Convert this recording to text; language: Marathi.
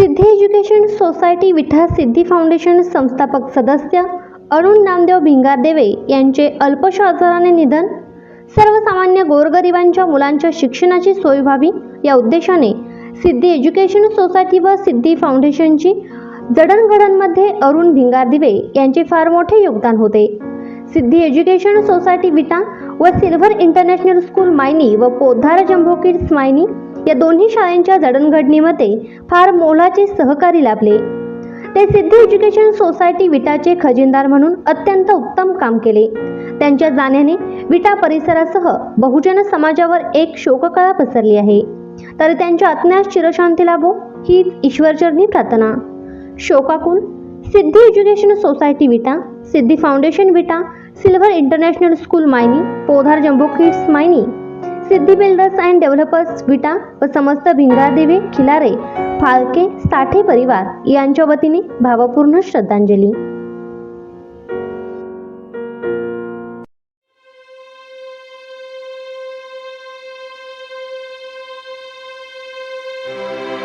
Siddhi education society Vita Siddhi foundation संस्थापक सदस्य अरुण नामदेव भिंगारदेवे यांचे अल्पशा आजाराने निधन. सर्वसामान्य गोरगरिबांच्या मुलांच्या शिक्षणाची सोय व्हावी या उद्देशाने सिद्धी एज्युकेशन सोसायटी व सिद्धी फाउंडेशनची जडणघडणमध्ये अरुण भिंगारदिवे यांचे फार मोठे योगदान होते. सिद्धी एज्युकेशन सोसायटी विटा व सिल्व्हर इंटरनॅशनल स्कूल मायनी व पोद्धार जम्बो किड्स मायनी या दोन्ही शाळांच्या जडणघडणीमध्ये फार मोलाचे सहकारी लाभले. ते सिद्धी एज्युकेशन सोसायटी विटाचे खजिनदार म्हणून अत्यंत उत्तम काम केले. त्यांच्या जाण्याने विटा परिसरासह बहुजन समाजावर एक शोककळा पसरली आहे. तर त्यांच्या आत्म्यास चिरशांती लाभो ही ईश्वरचरणी प्रार्थना. शोकाकुल Siddhi education society Vita Siddhi foundation Vita silver international school Mayani Podar jumbo kids Mayani Siddhi builders and developers Vita व समस्त भिंगारदेवी खिलारे फाळके साठे परिवार यांच्या वतीने भावपूर्ण श्रद्धांजली.